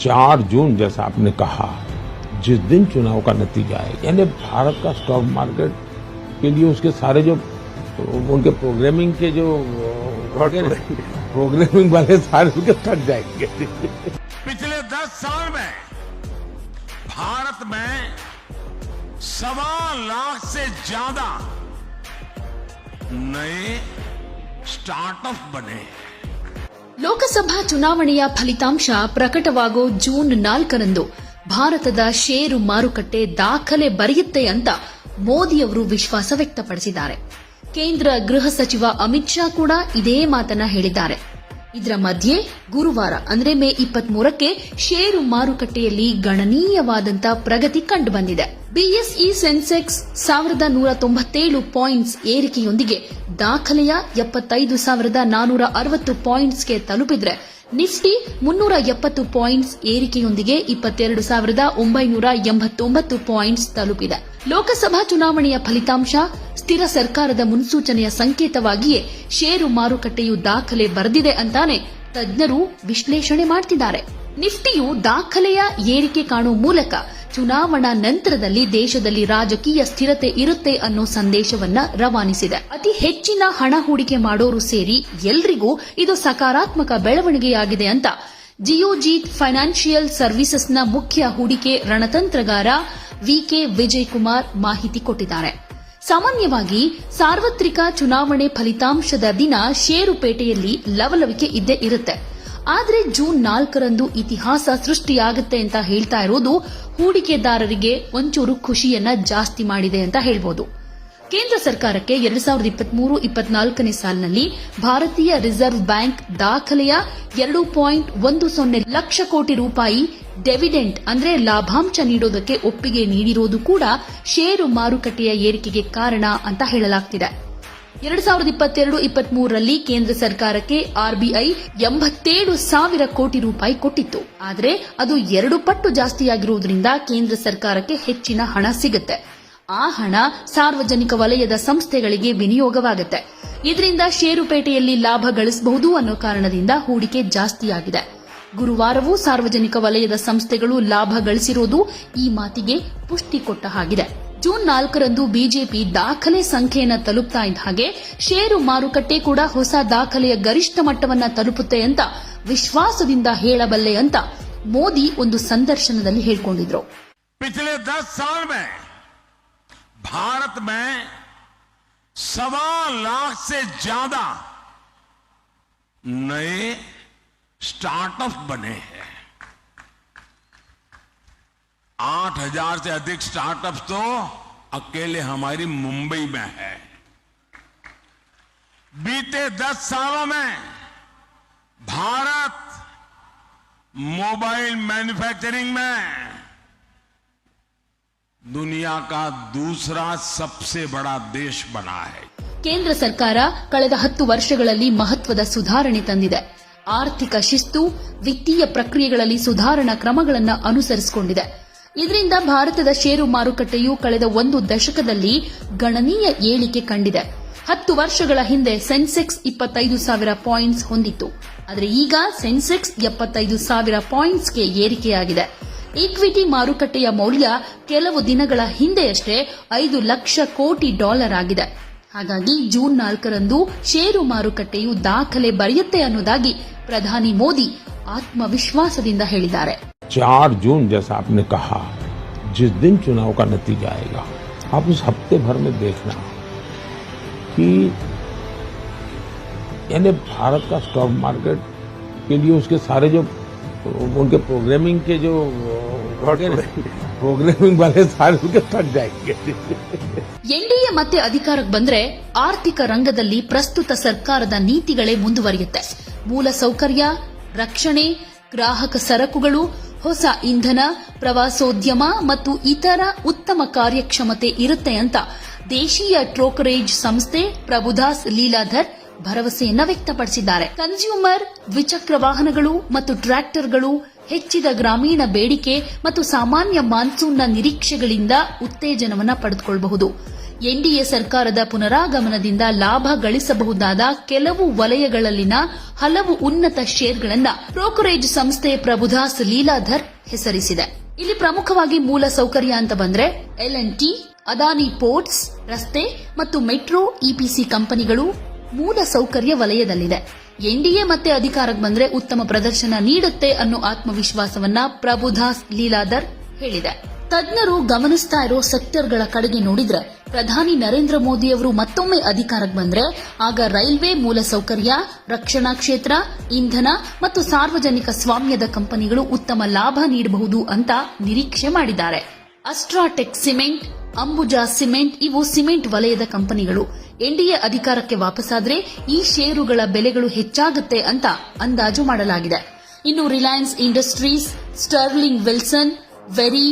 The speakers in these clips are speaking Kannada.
चार जून जैसा आपने कहा जिस दिन चुनाव का नतीजा है यानी भारत का स्टॉक मार्केट के लिए उसके सारे जो उनके प्रोग्रामिंग के जो प्रोग्रामिंग वाले सारे उनके थक जाएँगे। पिछले दस साल में भारत में सवा लाख से ज़्यादा नए स्टार्टअप बने। हैं ಲೋಕಸಭಾ ಚುನಾವಣೆಯ ಫಲಿತಾಂಶ ಪ್ರಕಟವಾಗೋ ಜೂನ್ ನಾಲ್ಕರಂದು ಭಾರತದ ಷೇರು ಮಾರುಕಟ್ಟೆ ದಾಖಲೆ ಬರೆಯುತ್ತೆ ಅಂತ ಮೋದಿಯವರು ವಿಶ್ವಾಸ ವ್ಯಕ್ತಪಡಿಸಿದ್ದಾರೆ. ಕೇಂದ್ರ ಗೃಹ ಸಚಿವ ಅಮಿತ್ ಶಾ ಕೂಡ ಇದೇ ಮಾತನ್ನ ಹೇಳಿದ್ದಾರೆ. ಇದರ ಮಧ್ಯೆ ಗುರುವಾರ, ಅಂದ್ರೆ ಮೇ ಇಪ್ಪತ್ಮೂರಕ್ಕೆ ಷೇರು ಮಾರುಕಟ್ಟೆಯಲ್ಲಿ ಗಣನೀಯವಾದಂತಹ ಪ್ರಗತಿ ಕಂಡುಬಂದಿದೆ ಬಿಎಸ್ಇ ಸೆನ್ಸೆಕ್ಸ್ ಸಾವಿರದ ನೂರ ತೊಂಬತ್ತೇಳು ಪಾಯಿಂಟ್ಸ್ ಏರಿಕೆಯೊಂದಿಗೆ ದಾಖಲೆಯ ಎಪ್ಪತ್ತೈದು ಸಾವಿರದ ನಾನೂರ ಅರವತ್ತು ಪಾಯಿಂಟ್ಸ್ಗೆ ತಲುಪಿದ್ರೆ ನಿಫ್ಟಿ ಮುನ್ನೂರ ಎಪ್ಪತ್ತು ಪಾಯಿಂಟ್ಸ್ ಏರಿಕೆಯೊಂದಿಗೆ ಇಪ್ಪತ್ತೆರಡು ಸಾವಿರದ ಒಂಬೈನೂರ ಎಂಬತ್ತೊಂಬತ್ತು ಪಾಯಿಂಟ್ಸ್ ತಲುಪಿದೆ. ಲೋಕಸಭಾ ಚುನಾವಣೆಯ ಫಲಿತಾಂಶ, ಸ್ಥಿರ ಸರ್ಕಾರದ ಮುನ್ಸೂಚನೆಯ ಸಂಕೇತವಾಗಿಯೇ ಷೇರು ಮಾರುಕಟ್ಟೆಯು ದಾಖಲೆ ಬರೆದಿದೆ ಅಂತಾನೆ ತಜ್ಞರು ವಿಶ್ಲೇಷಣೆ ಮಾಡ್ತಿದ್ದಾರೆ. ನಿಫ್ಟಿಯು ದಾಖಲೆಯ ಏರಿಕೆ ಕಾಣುವ ಮೂಲಕ ಚುನಾವಣಾ ನಂತರದಲ್ಲಿ ದೇಶದಲ್ಲಿ ರಾಜಕೀಯ ಸ್ಥಿರತೆ ಇರುತ್ತೆ ಅನ್ನೋ ಸಂದೇಶವನ್ನ ರವಾನಿಸಿದೆ. ಅತಿ ಹೆಚ್ಚಿನ ಹಣ ಹೂಡಿಕೆ ಮಾಡೋರು ಸೇರಿ ಎಲ್ರಿಗೂ ಇದು ಸಕಾರಾತ್ಮಕ ಬೆಳವಣಿಗೆಯಾಗಿದೆ ಅಂತ ಜಿಯೋಜೀತ್ ಫೈನಾನ್ಷಿಯಲ್ ಸರ್ವಿಸಸ್ನ ಮುಖ್ಯ ಹೂಡಿಕೆ ರಣತಂತ್ರಗಾರ ವಿಕೆ ವಿಜಯ್ ಕುಮಾರ್ ಮಾಹಿತಿ ಕೊಟ್ಟಿದ್ದಾರೆ. ಸಾಮಾನ್ಯವಾಗಿ ಸಾರ್ವತ್ರಿಕ ಚುನಾವಣೆ ಫಲಿತಾಂಶದ ದಿನ ಷೇರುಪೇಟೆಯಲ್ಲಿ ಲವಲವಿಕೆ ಇದ್ದೇ ಇರುತ್ತೆ. ಆದ್ರೆ ಜೂನ್ ನಾಲ್ಕರಂದು ಇತಿಹಾಸ ಸೃಷ್ಟಿಯಾಗುತ್ತೆ ಅಂತ ಹೇಳ್ತಾ ಇರೋದು ಹೂಡಿಕೆದಾರರಿಗೆ ಒಂಚೂರು ಖುಷಿಯನ್ನ ಜಾಸ್ತಿ ಮಾಡಿದೆ ಅಂತ ಹೇಳ್ಬೋದು. ಕೇಂದ್ರ ಸರ್ಕಾರಕ್ಕೆ ಎರಡ್ ಸಾವಿರದ ಇಪ್ಪತ್ಮೂರು, ಇಪ್ಪತ್ನಾಲ್ಕನೇ ಸಾಲಿನಲ್ಲಿ ಭಾರತೀಯ ರಿಸರ್ವ್ ಬ್ಯಾಂಕ್ ದಾಖಲೆಯ ಎರಡು ಪಾಯಿಂಟ್ ಒಂದು ಸೊನ್ನೆ ಲಕ್ಷ ಕೋಟಿ ರೂಪಾಯಿ ಡೆವಿಡೆಂಟ್ ಅಂದ್ರೆ ಲಾಭಾಂಶ ನೀಡೋದಕ್ಕೆ ಒಪ್ಪಿಗೆ ನೀಡಿರೋದು ಕೂಡ ಷೇರು ಮಾರುಕಟ್ಟೆಯ ಏರಿಕೆಗೆ ಕಾರಣ ಅಂತ ಹೇಳಲಾಗ್ತಿದೆ. ಎರಡ್ ಸಾವಿರದ ಇಪ್ಪತ್ತೆರಡು ಇಪ್ಪತ್ಮೂರರಲ್ಲಿ ಕೇಂದ್ರ ಸರ್ಕಾರಕ್ಕೆ ಆರ್ಬಿಐ ಎಂಬತ್ತೇಳು ಸಾವಿರ ಕೋಟಿ ರೂಪಾಯಿ ಕೊಟ್ಟಿತ್ತು. ಆದರೆ ಅದು ಎರಡು ಪಟ್ಟು ಜಾಸ್ತಿಯಾಗಿರುವುದರಿಂದ ಕೇಂದ್ರ ಸರ್ಕಾರಕ್ಕೆ ಹೆಚ್ಚಿನ ಹಣ ಸಿಗುತ್ತೆ. ಆ ಹಣ ಸಾರ್ವಜನಿಕ ವಲಯದ ಸಂಸ್ಥೆಗಳಿಗೆ ವಿನಿಯೋಗವಾಗುತ್ತೆ. ಇದರಿಂದ ಷೇರುಪೇಟೆಯಲ್ಲಿ ಲಾಭ ಗಳಿಸಬಹುದು ಅನ್ನೋ ಕಾರಣದಿಂದ ಹೂಡಿಕೆ ಜಾಸ್ತಿಯಾಗಿದೆ. ಗುರುವಾರವೂ ಸಾರ್ವಜನಿಕ ವಲಯದ ಸಂಸ್ಥೆಗಳು ಲಾಭ ಗಳಿಸಿರೋದು ಈ ಮಾತಿಗೆ ಪುಷ್ಟಿ ಕೊಟ್ಟ ಹಾಗಿದೆ. ಜೂನ್ ನಾಲ್ಕರಂದು ಬಿಜೆಪಿ ದಾಖಲೆ ಸಂಖ್ಯೆಯನ್ನ ತಲುಪ್ತಾ ಇದ್ದ ಹಾಗೆ ಷೇರು ಮಾರುಕಟ್ಟೆ ಕೂಡ ಹೊಸ ದಾಖಲೆಯ ಗರಿಷ್ಠ ಮಟ್ಟವನ್ನ ತಲುಪುತ್ತೆ ಅಂತ ವಿಶ್ವಾಸದಿಂದ ಹೇಳಬಲ್ಲೆ ಅಂತ ಮೋದಿ ಒಂದು ಸಂದರ್ಶನದಲ್ಲಿ ಹೇಳ್ಕೊಂಡಿದ್ರು पिछले दस साल में भारत में सवा लाख से ज्यादा नए स्टार्टअप बने हैं आठ हजार से अधिक स्टार्टअप्स तो अकेले हमारी मुंबई में है बीते दस सालों में भारत मोबाइल मैन्युफैक्चरिंग में दुनिया का दूसरा सबसे बड़ा देश बना है ಕೇಂದ್ರ ಸರ್ಕಾರ ಕಳೆದ ಹತ್ತು ವರ್ಷಗಳಲ್ಲಿ ಮಹತ್ವದ ಸುಧಾರಣೆ ತಂದಿದೆ ಆರ್ಥಿಕ ಶಿಸ್ತು ವಿತ್ತೀಯ ಪ್ರಕ್ರಿಯೆಗಳಲ್ಲಿ ಸುಧಾರಣಾ ಕ್ರಮಗಳನ್ನು ಅನುಸರಿಸಿಕೊಂಡಿದೆ ಇದರಿಂದ ಭಾರತದ ಷೇರು ಮಾರುಕಟ್ಟೆಯು ಕಳೆದ ಒಂದು ದಶಕದಲ್ಲಿ ಗಣನೀಯ ಏಳಿಕೆ ಕಂಡಿದೆ. ಹತ್ತು ವರ್ಷಗಳ ಹಿಂದೆ ಸೆನ್ಸೆಕ್ಸ್ ಇಪ್ಪತ್ತೈದು ಸಾವಿರ ಪಾಯಿಂಟ್ಸ್ ಹೊಂದಿತ್ತು. ಆದರೆ ಈಗ ಸೆನ್ಸೆಕ್ಸ್ ಎಪ್ಪತ್ತೈದು ಸಾವಿರ ಪಾಯಿಂಟ್ಸ್ಗೆ ಏರಿಕೆಯಾಗಿದೆ. ಈಕ್ವಿಟಿ ಮಾರುಕಟ್ಟೆಯ ಮೌಲ್ಯ ಕೆಲವು ದಿನಗಳ ಹಿಂದೆಯಷ್ಟೇ ಐದು ಲಕ್ಷ ಕೋಟಿ ಡಾಲರ್ ಆಗಿದೆ. ಹಾಗಾಗಿ ಜೂನ್ ನಾಲ್ಕರಂದು ಷೇರು ಮಾರುಕಟ್ಟೆಯು ದಾಖಲೆ ಬರೆಯುತ್ತೆ ಅನ್ನೋದಾಗಿ ಪ್ರಧಾನಿ ಮೋದಿ ಆತ್ಮವಿಶ್ವಾಸದಿಂದ ಹೇಳಿದ್ದಾರೆ. चार जून जैसा आपने कहा जिस दिन चुनाव का नतीजा आएगा आप उस हफ्ते भर में देखना कि यानी भारत का स्टॉक मार्केट के लिए उसके सारे जो उनके प्रोग्रामिंग के जो प्रोग्रामिंग वाले सारे उनके थक जाएंगे ಎನ್ಡಿಎ ಮತ್ತೆ ಅಧಿಕಾರಕ್ಕೆ ಬಂದ್ರೆ ಆರ್ಥಿಕ ರಂಗದಲ್ಲಿ ಪ್ರಸ್ತುತ ಸರ್ಕಾರದ ನೀತಿಗಳೇ ಮುಂದುವರಿಯುತ್ತೆ ಮೂಲ ಸೌಕರ್ಯ ರಕ್ಷಣೆ ಗ್ರಾಹಕ ಸರಕುಗಳು ಹೊಸ ಇಂಧನ, ಪ್ರವಾಸೋದ್ಯಮ ಮತ್ತು ಇತರ ಉತ್ತಮ ಕಾರ್ಯಕ್ಷಮತೆ ಇರುತ್ತೆ ಅಂತ ದೇಶೀಯ ಟ್ರೋಕರೇಜ್ ಸಂಸ್ಥೆ ಪ್ರಭುದಾಸ್ ಲೀಲಾಧರ್ ಭರವಸೆಯನ್ನ ವ್ಯಕ್ತಪಡಿಸಿದ್ದಾರೆ. ಕನ್ಸ್ಯೂಮರ್, ದ್ವಿಚಕ್ರ ವಾಹನಗಳು ಮತ್ತು ಟ್ರ್ಯಾಕ್ಟರ್ಗಳು ಹೆಚ್ಚಿದ ಗ್ರಾಮೀಣ ಬೇಡಿಕೆ ಮತ್ತು ಸಾಮಾನ್ಯ ಮಾನ್ಸೂನ್ನ ನಿರೀಕ್ಷೆಗಳಿಂದ ಉತ್ತೇಜನವನ್ನು ಪಡೆದುಕೊಳ್ಳಬಹುದು ಎನ್ಡಿಎ ಸರ್ಕಾರದ ಪುನರಾಗಮನದಿಂದ ಲಾಭ ಗಳಿಸಬಹುದಾದ ಕೆಲವು ವಲಯಗಳಲ್ಲಿನ ಹಲವು ಉನ್ನತ ಶೇರ್ಗಳನ್ನು ಬ್ರೋಕರೇಜ್ ಸಂಸ್ಥೆ ಪ್ರಭುದಾಸ್ ಲೀಲಾಧರ್ ಹೆಸರಿಸಿದೆ. ಇಲ್ಲಿ ಪ್ರಮುಖವಾಗಿ ಮೂಲ ಸೌಕರ್ಯ ಅಂತ ಬಂದ್ರೆ L N T, Adani ports, ರಸ್ತೆ ಮತ್ತು ಮೆಟ್ರೋ ಇಪಿಸಿ ಕಂಪನಿಗಳು ಮೂಲ ಸೌಕರ್ಯ ವಲಯದಲ್ಲಿದೆ. ಎನ್ಡಿಎ ಮತ್ತೆ ಅಧಿಕಾರಕ್ಕೆ ಬಂದ್ರೆ ಉತ್ತಮ ಪ್ರದರ್ಶನ ನೀಡುತ್ತೆ ಅನ್ನೋ ಆತ್ಮವಿಶ್ವಾಸವನ್ನ ಪ್ರಭುದಾಸ್ ಲೀಲಾಧರ್ ಹೇಳಿದೆ. ತಜ್ಞರು ಗಮನಿಸ್ತಾ ಇರೋ ಸೆಕ್ಟರ್ಗಳ ಕಡೆಗೆ ನೋಡಿದ್ರೆ, ಪ್ರಧಾನಿ ನರೇಂದ್ರ ಮೋದಿ ಅವರು ಮತ್ತೊಮ್ಮೆ ಅಧಿಕಾರಕ್ಕೆ ಬಂದ್ರೆ, ಆಗ ರೈಲ್ವೆ ಮೂಲಸೌಕರ್ಯ, ರಕ್ಷಣಾ ಕ್ಷೇತ್ರ, ಇಂಧನ ಮತ್ತು ಸಾರ್ವಜನಿಕ ಸ್ವಾಮ್ಯದ ಕಂಪನಿಗಳು ಉತ್ತಮ ಲಾಭ ನೀಡಬಹುದು ಅಂತ ನಿರೀಕ್ಷೆ ಮಾಡಿದ್ದಾರೆ. ಅಸ್ಟ್ರಾಟೆಕ್ ಸಿಮೆಂಟ್, ಅಂಬುಜಾ ಸಿಮೆಂಟ್ ಇವು ಸಿಮೆಂಟ್ ವಲಯದ ಕಂಪನಿಗಳು. ಎನ್ಡಿಎ ಅಧಿಕಾರಕ್ಕೆ ವಾಪಸ್ಸಾದರೆ ಈ ಷೇರುಗಳ ಬೆಲೆಗಳು ಹೆಚ್ಚಾಗುತ್ತೆ ಅಂತ ಅಂದಾಜು ಮಾಡಲಾಗಿದೆ. ಇನ್ನು Reliance Industries, Sterling Wilson, very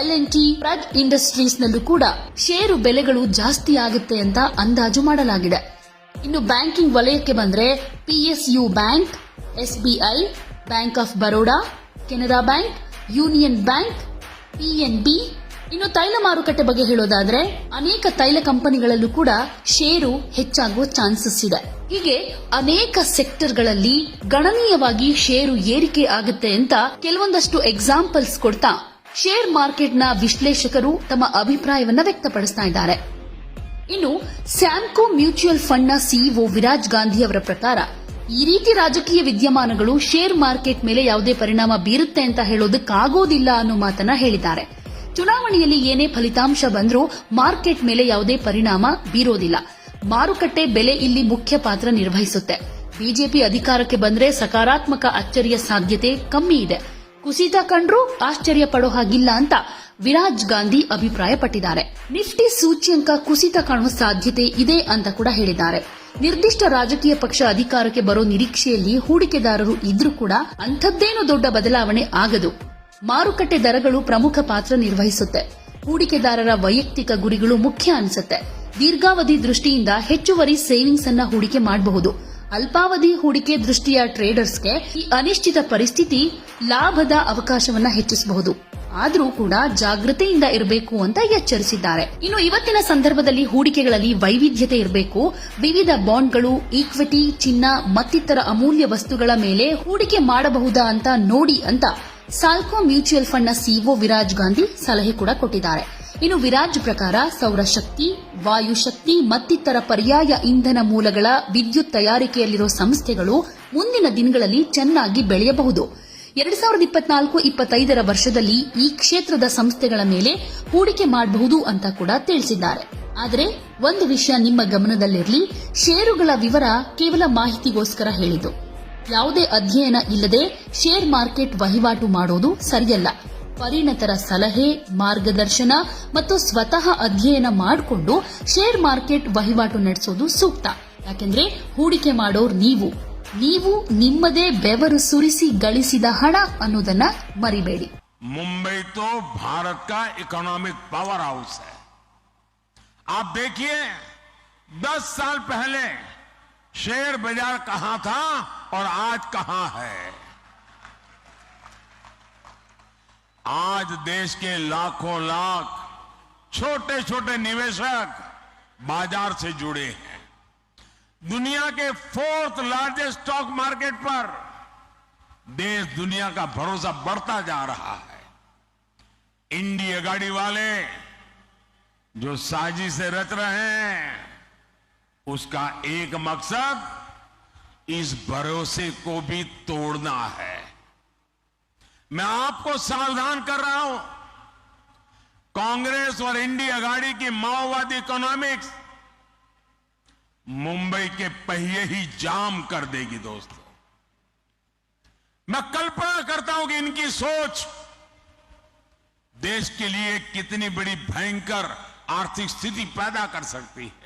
L N T ಪ್ರಗ್ ಇಂಡಸ್ಟ್ರೀಸ್ನಲ್ಲೂ ಕೂಡ ಷೇರು ಬೆಲೆಗಳು ಜಾಸ್ತಿ ಆಗುತ್ತೆ ಅಂತ ಅಂದಾಜು ಮಾಡಲಾಗಿದೆ. ಇನ್ನು ಬ್ಯಾಂಕಿಂಗ್ ವಲಯಕ್ಕೆ ಬಂದ್ರೆ PSU bank SBI Bank of Baroda Canara Bank Union Bank PNB ಇನ್ನು ತೈಲ ಮಾರುಕಟ್ಟೆ ಬಗ್ಗೆ ಹೇಳೋದಾದ್ರೆ ಅನೇಕ ತೈಲ ಕಂಪನಿಗಳಲ್ಲೂ ಕೂಡ ಷೇರು ಹೆಚ್ಚಾಗುವ ಚಾನ್ಸಸ್ ಇದೆ. ಹೀಗೆ ಅನೇಕ ಸೆಕ್ಟರ್ಗಳಲ್ಲಿ ಗಣನೀಯವಾಗಿ ಷೇರು ಏರಿಕೆ ಆಗುತ್ತೆ ಅಂತ ಕೆಲವೊಂದಷ್ಟು ಎಕ್ಸಾಂಪಲ್ಸ್ ಕೊಡ್ತಾ ಶೇರ್ ಮಾರ್ಕೆಟ್ನ ವಿಶ್ಲೇಷಕರು ತಮ್ಮ ಅಭಿಪ್ರಾಯವನ್ನು ವ್ಯಕ್ತಪಡಿಸ್ತಾ ಇದ್ದಾರೆ. ಇನ್ನು ಸ್ಯಾಮ್ಕೋ ಮ್ಯೂಚುವಲ್ ಫಂಡ್ನ ಸಿಇಒ ವಿರಾಜ್ ಗಾಂಧಿ ಅವರ ಪ್ರಕಾರ, ಈ ರೀತಿ ರಾಜಕೀಯ ವಿದ್ಯಮಾನಗಳು ಶೇರ್ ಮಾರ್ಕೆಟ್ ಮೇಲೆ ಯಾವುದೇ ಪರಿಣಾಮ ಬೀರುತ್ತೆ ಅಂತ ಹೇಳೋದಕ್ಕಾಗೋದಿಲ್ಲ ಅನ್ನೋ ಮಾತನ್ನ ಹೇಳಿದ್ದಾರೆ. ಚುನಾವಣೆಯಲ್ಲಿ ಏನೇ ಫಲಿತಾಂಶ ಬಂದರೂ ಮಾರ್ಕೆಟ್ ಮೇಲೆ ಯಾವುದೇ ಪರಿಣಾಮ ಬೀರೋದಿಲ್ಲ. ಮಾರುಕಟ್ಟೆ ಬೆಲೆ ಇಲ್ಲಿ ಮುಖ್ಯ ಪಾತ್ರ ನಿರ್ವಹಿಸುತ್ತೆ. ಬಿಜೆಪಿ ಅಧಿಕಾರಕ್ಕೆ ಬಂದರೆ ಸಕಾರಾತ್ಮಕ ಅಚ್ಚರಿಯ ಸಾಧ್ಯತೆ ಕಮ್ಮಿ ಇದೆ. ಕುಸಿತ ಕಂಡ್ರೂ ಆಶ್ಚರ್ಯ ಪಡೋ ಹಾಗಿಲ್ಲ ಅಂತ ವಿರಾಜ್ ಗಾಂಧಿ ಅಭಿಪ್ರಾಯಪಟ್ಟಿದ್ದಾರೆ. ನಿಫ್ಟಿ ಸೂಚ್ಯಂಕ ಕುಸಿತ ಕಾಣುವ ಸಾಧ್ಯತೆ ಇದೆ ಅಂತ ಕೂಡ ಹೇಳಿದ್ದಾರೆ. ನಿರ್ದಿಷ್ಟ ರಾಜಕೀಯ ಪಕ್ಷ ಅಧಿಕಾರಕ್ಕೆ ಬರೋ ನಿರೀಕ್ಷೆಯಲ್ಲಿ ಹೂಡಿಕೆದಾರರು ಇದ್ರೂ ಕೂಡ ಅಂಥದ್ದೇನು ದೊಡ್ಡ ಬದಲಾವಣೆ ಆಗದು. ಮಾರುಕಟ್ಟೆ ದರಗಳು ಪ್ರಮುಖ ಪಾತ್ರ ನಿರ್ವಹಿಸುತ್ತೆ. ಹೂಡಿಕೆದಾರರ ವೈಯಕ್ತಿಕ ಗುರಿಗಳು ಮುಖ್ಯ ಅನಿಸುತ್ತೆ. ದೀರ್ಘಾವಧಿ ದೃಷ್ಟಿಯಿಂದ ಹೆಚ್ಚುವರಿ ಸೇವಿಂಗ್ಸ್ ಅನ್ನ ಹೂಡಿಕೆ ಮಾಡಬಹುದು. ಅಲ್ಪಾವಧಿ ಹೂಡಿಕೆ ದೃಷ್ಟಿಯ ಟ್ರೇಡರ್ಸ್ಗೆ ಈ ಅನಿಶ್ಚಿತ ಪರಿಸ್ಥಿತಿ ಲಾಭದ ಅವಕಾಶವನ್ನ ಹೆಚ್ಚಿಸಬಹುದು. ಆದರೂ ಕೂಡ ಜಾಗೃತೆಯಿಂದ ಇರಬೇಕು ಅಂತ ಎಚ್ಚರಿಸಿದ್ದಾರೆ. ಇನ್ನು ಇವತ್ತಿನ ಸಂದರ್ಭದಲ್ಲಿ ಹೂಡಿಕೆಗಳಲ್ಲಿ ವೈವಿಧ್ಯತೆ ಇರಬೇಕು. ವಿವಿಧ ಬಾಂಡ್ಗಳು, ಈಕ್ವಿಟಿ, ಚಿನ್ನ, ಮತ್ತಿತರ ಅಮೂಲ್ಯ ವಸ್ತುಗಳ ಮೇಲೆ ಹೂಡಿಕೆ ಮಾಡಬಹುದಾ ಅಂತ ನೋಡಿ ಅಂತ ಸಾಲ್ಕೋ ಮ್ಯೂಚುವಲ್ ಫಂಡ್ನ ಸಿಇಒ ವಿರಾಜ್ ಗಾಂಧಿ ಸಲಹೆ ಕೂಡ ಕೊಟ್ಟಿದ್ದಾರೆ. ಇನ್ನು ವಿರಾಜ್ ಪ್ರಕಾರ ಸೌರಶಕ್ತಿ ವಾಯುಶಕ್ತಿ ಮತ್ತಿತರ ಪರ್ಯಾಯ ಇಂಧನ ಮೂಲಗಳ ವಿದ್ಯುತ್ ತಯಾರಿಕೆಯಲ್ಲಿರೋ ಸಂಸ್ಥೆಗಳು ಮುಂದಿನ ದಿನಗಳಲ್ಲಿ ಚೆನ್ನಾಗಿ ಬೆಳೆಯಬಹುದು. ಎರಡ್ ಸಾವಿರದ ಇಪ್ಪತ್ನಾಲ್ಕು, ಇಪ್ಪತ್ತೈದರ ವರ್ಷದಲ್ಲಿ ಈ ಕ್ಷೇತ್ರದ ಸಂಸ್ಥೆಗಳ ಮೇಲೆ ಹೂಡಿಕೆ ಮಾಡಬಹುದು ಅಂತ ಕೂಡ ತಿಳಿಸಿದ್ದಾರೆ. ಆದರೆ ಒಂದು ವಿಷಯ ನಿಮ್ಮ ಗಮನದಲ್ಲಿರಲಿ, ಷೇರುಗಳ ವಿವರ ಕೇವಲ ಮಾಹಿತಿಗೋಸ್ಕರ ಹೇಳಿದ್ದು. ಯಾವುದೇ ಅಧ್ಯಯನ ಇಲ್ಲದೆ ಷೇರ್ ಮಾರ್ಕೆಟ್ ವಹಿವಾಟು ಮಾಡೋದು ಸರಿಯಲ್ಲ. ಪರಿಣತರ ಸಲಹೆ ಮಾರ್ಗದರ್ಶನ ಮತ್ತು ಸ್ವತಃ ಅಧ್ಯಯನ ಮಾಡಿಕೊಂಡು ಶೇರ್ ಮಾರ್ಕೆಟ್ ವಹಿವಾಟು ನಡೆಸೋದು ಸೂಕ್ತ ಯಾಕೆಂದ್ರೆ ಹೂಡಿಕೆ ಮಾಡೋರ್ ನೀವು ನೀವು ನಿಮ್ಮದೇ ಬೆವರು ಸುರಿಸಿ ಗಳಿಸಿದ ಹಣ ಅನ್ನೋದನ್ನ ಮರಿಬೇಡಿ मुंबई तो भारत का इकोनॉमिक पावर हाउस है आप देखिए 10 साल पहले शेयर बाजार कहां था और आज कहां है आज देश के लाखों लाख छोटे छोटे निवेशक बाज़ार से जुड़े हैं। दुनिया के फोर्थ लार्जेस्ट स्टॉक मार्केट पर देश दुनिया का भरोसा बढ़ता जा रहा है। इंडिया गाड़ी वाले जो साजिश से रच रहे हैं, उसका एक मकसद इस भरोसे को भी तोड़ना है। मैं आपको सावधान कर रहा हूँ। कांग्रेस और इंडिया गाड़ी की माओवादी इकोनॉमिक्स मुंबई के पहिए ही जाम कर देगी दोस्तों। मैं कल्पना करता हूँ कि इनकी सोच देश के लिए कितनी बड़ी भयंकर आर्थिक स्थिति पैदा कर सकती है।